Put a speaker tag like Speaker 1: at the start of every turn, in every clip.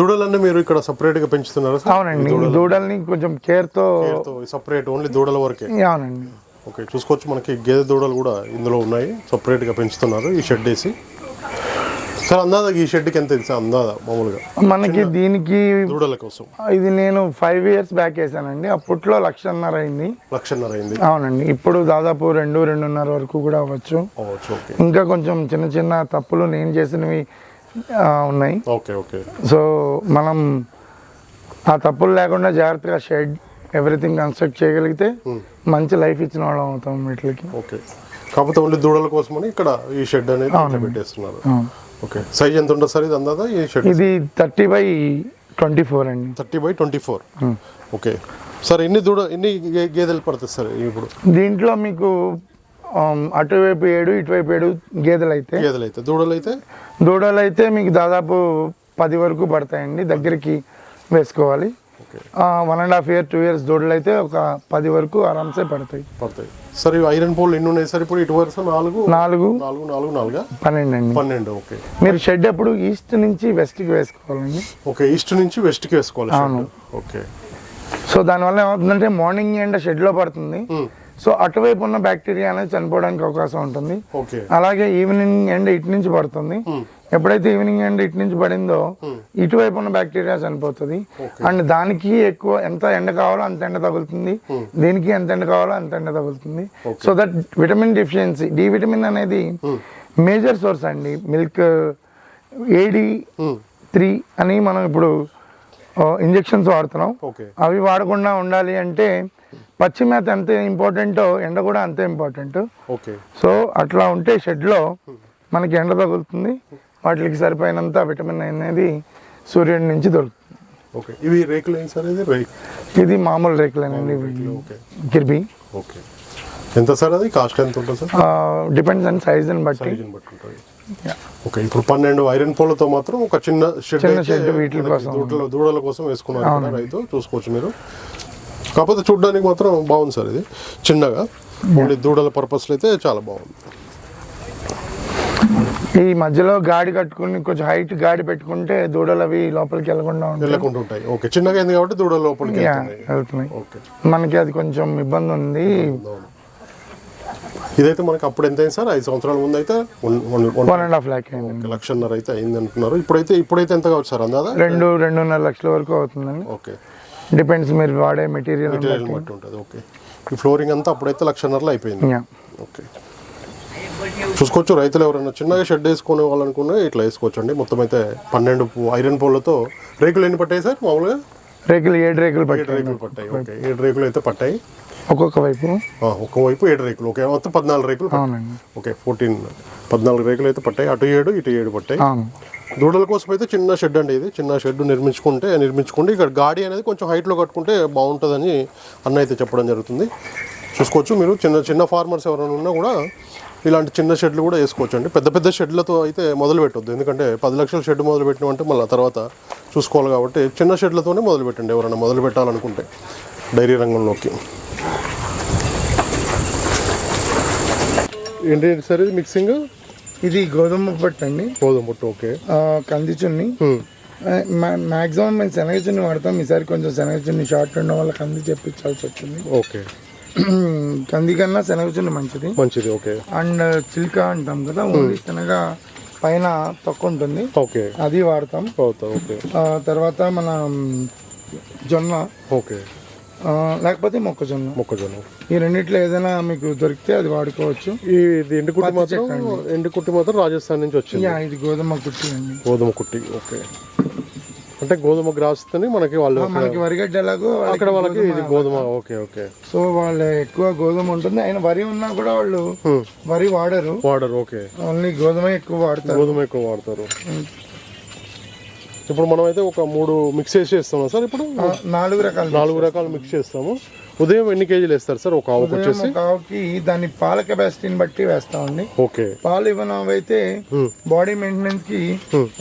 Speaker 1: దూడలన్నీ మీరు ఇక్కడ సపరేట్గా పెంచుతున్నారా
Speaker 2: అవునండి. దూడల్ని కొంచెం కేర్తో
Speaker 1: సపరేట్ ఓన్లీ దూడల వరకే?
Speaker 2: అవునండి.
Speaker 1: ఓకే చూసుకోవచ్చు మనకి గేదె దూడలు కూడా ఇందులో ఉన్నాయి. సపరేట్గా పెంచుతున్నారు ఈ షెడ్ వేసి. సార్ అందాదా ఈ షెడ్కి ఎంత ఇది సార్ అందాదా మామూలుగా?
Speaker 2: మనకి దీనికి
Speaker 1: దూడల కోసం.
Speaker 2: ఇది నేను ఫైవ్ ఇయర్స్ బ్యాక్ వేసానండి. అప్పట్లో లక్షన్నర అయింది.
Speaker 1: లక్షన్నర అయింది.
Speaker 2: అవునండి. ఇప్పుడు దాదాపు రెండు రెండున్నర వరకు కూడా అవ్వచ్చు. ఇంకా కొంచెం చిన్న చిన్న తప్పులు నేను చేసినవి ఉన్నాయి.
Speaker 1: Okay okay.
Speaker 2: సో మనం ఆ తప్పులు లేకుండా జాగ్రత్తగా షెడ్ ఎవ్రీథింగ్ కన్స్ట్రక్ట్ చేయగలిగితే మంచి లైఫ్ ఇచ్చిన వాళ్ళం అవుతాం వీటికి.
Speaker 1: ఓకే. కాకపోతే ఓన్లీ దూడల కోసమని ఇక్కడ ఈ షెడ్ అనేది పెట్టేస్తున్నారు. ఓకే. సైజ్ ఎంత ఉంటుంది సార్ ఇది అందాదా ఈ షెడ్?
Speaker 2: ఇది థర్టీ బై ట్వంటీ ఫోర్ అండి.
Speaker 1: Thirty by twenty four. Okay. Sir ఎన్ని దూడ ఎన్ని గేదెలు పడుతుంది సార్ ఇప్పుడు?
Speaker 2: దీంట్లో మీకు అటువైపు ఏడు ఇటువైపు ఏడు గేదెలు అయితే
Speaker 1: గేదెలు అయితే దూడలు అయితే
Speaker 2: దూడలు అయితే మీకు దాదాపు పది వరకు పడతాయండి దగ్గరికి వేసుకోవాలి. One and half year two years దూడలు అయితే ఒక పది వరకు ఆరామ్సే పడతాయి.
Speaker 1: పడతాయి. సార్ ఐరన్ పోల్ ఎన్ని ఉన్నాయి? సార్ ఇప్పుడు ఇటు వరుస నాలుగు.
Speaker 2: నాలుగు.
Speaker 1: నాలుగు నాలుగు నాలుగా?
Speaker 2: పన్నెండు అండి
Speaker 1: పన్నెండు ఓకే.
Speaker 2: మీరు షెడ్ ఎప్పుడు ఈస్ట్ నుంచి వెస్ట్కి వేసుకోవాలండి?
Speaker 1: ఓకే ఈస్ట్ నుంచి వెస్ట్కి వేసుకోవాలి షెడ్. ఓకే.
Speaker 2: సో దానివల్ల ఏమవుతుందంటే మార్నింగ్ ఎండ షెడ్లో పడుతుంది. సో అటువైపు ఉన్న బ్యాక్టీరియా అనేది చనిపోవడానికి అవకాశం ఉంటుంది. అలాగే ఈవినింగ్ ఎండ్ ఇటు నుంచి పడుతుంది. ఎప్పుడైతే ఈవినింగ్ ఎండ్ ఇటు నుంచి పడిందో ఇటువైపు ఉన్న బ్యాక్టీరియా చనిపోతుంది. అండ్ దానికి ఎక్కువ ఎంత ఎండ కావాలో అంత ఎండ తగులుతుంది. దీనికి ఎంత ఎండ కావాలో అంత ఎండ తగులుతుంది. So that vitamin deficiency D vitamin అనేది మేజర్ సోర్స్ అండి. మిల్క్ ఏడి త్రీ అని మనం ఇప్పుడు ఇంజెక్షన్స్ వాడుతున్నాం. అవి వాడకుండా ఉండాలి అంటే పచ్చి మేత ఎంత ఇంపార్టెంటో ఎండ కూడా అంతే ఇంపార్టెంట్.
Speaker 1: ఓకే.
Speaker 2: సో అట్లా ఉంటే షెడ్లో మనకి ఎండ తగులుతుంది. వాటికి సరిపోయినంత విటమిన్ అనేది సూర్యుడి నుంచి దొరుకుతుంది.
Speaker 1: ఓకే. ఇవి రేకులు ఏంటి సార్ ఇది? రేక్
Speaker 2: ఇది మామూలు రేకులేనండి కిర్బీ.
Speaker 1: ఓకే. ఎంత సార్ అది? కాస్ట్ ఎంత ఉంటుంది సార్?
Speaker 2: డిపెండ్స్ సైజుని బట్టి.
Speaker 1: సైజుని బట్టి ఓకే. ఇప్పుడు పన్నెండు ఐరన్ పోలతో మాత్రం ఒక చిన్న షెడ్
Speaker 2: చిన్న shed వీటి కోసం.
Speaker 1: దూడల దూడల కోసం వేసుకున్నారు రైతు. చూసుకోవచ్చు మీరు. కాకపోతే చూడడానికి మాత్రం బాగుంది సార్ ఇది. చిన్నగా. ఓన్లీ దూడల పర్పస్లో అయితే చాలా బాగుంది.
Speaker 2: ఈ మధ్యలో గాడి కట్టుకుని కొంచెం హైట్ గాడి పెట్టుకుంటే దూడలు అవి లోపలికి వెళ్ళకుండా ఉంటాయి.
Speaker 1: వెళ్ళకుండా ఉంటాయి. ఓకే. చిన్నగా అయింది కాబట్టి దూడల లోపలికి వెళ్తున్నాయి.
Speaker 2: మనకి అది కొంచెం ఇబ్బంది ఉంది.
Speaker 1: ఇదైతే మనకి అప్పుడు ఎంత అయింది సార్? ఐదు సంవత్సరాల ముందు అయితే వన్-
Speaker 2: అండ్ హాఫ్ ల్యాక్ అయింది.
Speaker 1: లక్షన్నర అయితే అయింది అంటున్నారు. ఇప్పుడైతే ఇప్పుడైతే ఎంత కావచ్చు సార్ అందాదా?
Speaker 2: రెండు రెండున్నర లక్షల వరకు అవుతుందండి.
Speaker 1: ఓకే.
Speaker 2: డిపెండ్స్ మీరు వాడే మెటీరియల్
Speaker 1: మెటీరియల్ బట్టి. ఉంటుంది ఓకే ఈ ఫ్లోరింగ్ అంతా అప్పుడైతే లక్షన్నరలో అయిపోయింది. ఓకే చూసుకోవచ్చు రైతులు ఎవరైనా చిన్నగా షెడ్ వేసుకునే వాళ్ళనుకున్నా ఇట్లా వేసుకోవచ్చు అండి మొత్తం అయితే పన్నెండు ఐరన్ పోల్లతో రేకులు ఎన్ని పట్టాయి సార్ మామూలుగా?
Speaker 2: రేకులు ఏడు రేకులు పట్టాయి.
Speaker 1: రేకులు పట్టాయి ఓకే ఏడు రేకులు అయితే పట్టాయి.
Speaker 2: ఒక్కొక్క వైపు.
Speaker 1: ఆ, ఒకవైపు ఏడు రేకులు ఓకే మొత్తం పద్నాలుగు రేకులు ఓకే ఫోర్టీన్ పద్నాలుగు రేకులు అయితే పట్టాయి. అటు ఏడు ఇటు ఏడు పట్టాయి. దూడల కోసం అయితే చిన్న షెడ్ అండి ఇది. చిన్న షెడ్ నిర్మించుకుంటే నిర్మించుకుంటే ఇక్కడ గాడి అనేది కొంచెం హైట్లో కట్టుకుంటే బాగుంటుందని అన్న అయితే చెప్పడం జరుగుతుంది. చూసుకోవచ్చు మీరు. చిన్న చిన్న ఫార్మర్స్ ఎవరైనా ఉన్నా కూడా ఇలాంటి చిన్న షెడ్లు కూడా వేసుకోవచ్చు అండి పెద్ద పెద్ద షెడ్లతో అయితే మొదలు పెట్టొద్దు. ఎందుకంటే పది లక్షల షెడ్ మొదలు పెట్టినామంటే మళ్ళీ తర్వాత చూసుకోవాలి కాబట్టి చిన్న షెడ్లతోనే మొదలు పెట్టండి ఎవరైనా మొదలు పెట్టాలనుకుంటే డైరీ రంగంలోకి. ఏంటి సార్ ఇది మిక్సింగ్
Speaker 2: ఇది గోధుమ పట్టు అండి.
Speaker 1: గోధుమ పొట్టు ఓకే.
Speaker 2: కంది చున్ని. మ్యాక్సిమం మేము శనగ చున్ని వాడతాం. ఈసారి కొంచెం శనగ చున్ని షార్ట్ ఉండడం వల్ల కంది చెప్పించాల్సి వచ్చింది.
Speaker 1: ఓకే.
Speaker 2: కంది కన్నా శనగ చున్ని మంచిది.
Speaker 1: మంచిది ఓకే.
Speaker 2: అండ్ చిల్క అంటాం కదా ఓన్లీ శనగ పైన తొక్క ఉంటుంది.
Speaker 1: ఓకే.
Speaker 2: అది వాడతాం.
Speaker 1: ఓకే.
Speaker 2: తర్వాత మన జొన్న.
Speaker 1: ఓకే.
Speaker 2: లేకపోతే మొక్కజొన్న.
Speaker 1: మొక్కజొన్న.
Speaker 2: ఈ రెండిట్లో ఏదైనా మీకు దొరికితే అది వాడుకోవచ్చు.
Speaker 1: ఇది ఎండు కుట్టి మాత్రం ఎండు కుట్టి మాత్రం రాజస్థాన్ నుంచి వచ్చింది.
Speaker 2: ఇది గోధుమ కుట్టి అండి.
Speaker 1: గోధుమ కుట్టి ఓకే. అంటే గోధుమ గ్రాస్తని మనకి వాళ్ళు
Speaker 2: మనకి వరిగడ్డ ఎలాగో
Speaker 1: అక్కడ వాళ్ళకి ఇది గోధుమ ఓకే ఓకే.
Speaker 2: సో వాళ్ళు ఎక్కువ గోధుమ ఉంటుంది. ఆయన వరి ఉన్నా కూడా వాళ్ళు వరి వాడరు.
Speaker 1: వాడరు ఓకే.
Speaker 2: ఓన్లీ గోధుమ ఎక్కువ వాడతారు.
Speaker 1: గోధుమ ఎక్కువ వాడతారు. ఇప్పుడు మనం అయితే ఒక మూడు మిక్స్ చేసి వేస్తాం సార్ ఇప్పుడు?
Speaker 2: నాలుగు రకాలు
Speaker 1: నాలుగు రకాలు మిక్స్ చేస్తాము. ఉదయం ఎన్ని కేజీలు వేస్తారు సార్? ఒక ఆవుకు వచ్చేసి?
Speaker 2: ఆవుకి దాని పాల కెపాసిటీని బట్టి వేస్తామండి.
Speaker 1: ఓకే.
Speaker 2: పాలు ఇవ్వనవైతే బాడీ మెయింటెనెన్స్కి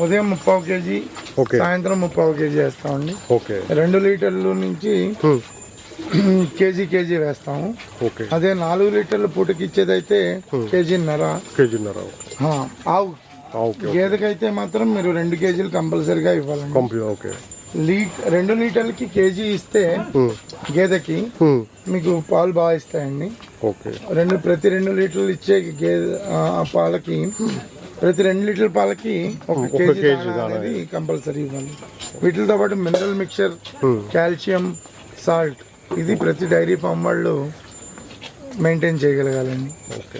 Speaker 2: ఉదయం ముప్పావు కేజీ
Speaker 1: ఓకే.
Speaker 2: సాయంత్రం ముప్పావు కేజీ వేస్తామండి.
Speaker 1: ఓకే.
Speaker 2: రెండు లీటర్లు నుంచి కేజీ కేజీ వేస్తాము.
Speaker 1: ఓకే.
Speaker 2: అదే నాలుగు లీటర్లు పూటకి ఇచ్చేదైతే కేజీన్నర.
Speaker 1: కేజీన్నర.
Speaker 2: ఆవు గేదెకైతే మాత్రం మీరు రెండు కేజీలు కంపల్సరీగా ఇవ్వాలండి.
Speaker 3: ఓకే
Speaker 2: లీ రెండు లీటర్లకి కేజీ ఇస్తే గేదెకి మీకు పాలు బాగా ఇస్తాయండి.
Speaker 3: ఓకే
Speaker 2: రెండు ప్రతి రెండు లీటర్లు ఇచ్చే గేదె పాలకి ప్రతి రెండు లీటర్ల పాలకి ఒక కేజీ దాణా అనేది కంపల్సరీ ఇవ్వాలి వీటితో పాటు మినరల్ మిక్చర్ కాల్షియం సాల్ట్ ఇది ప్రతి డైరీ ఫామ్ వాళ్ళు మెయింటైన్ చేయగలగాలండి.
Speaker 3: ఓకే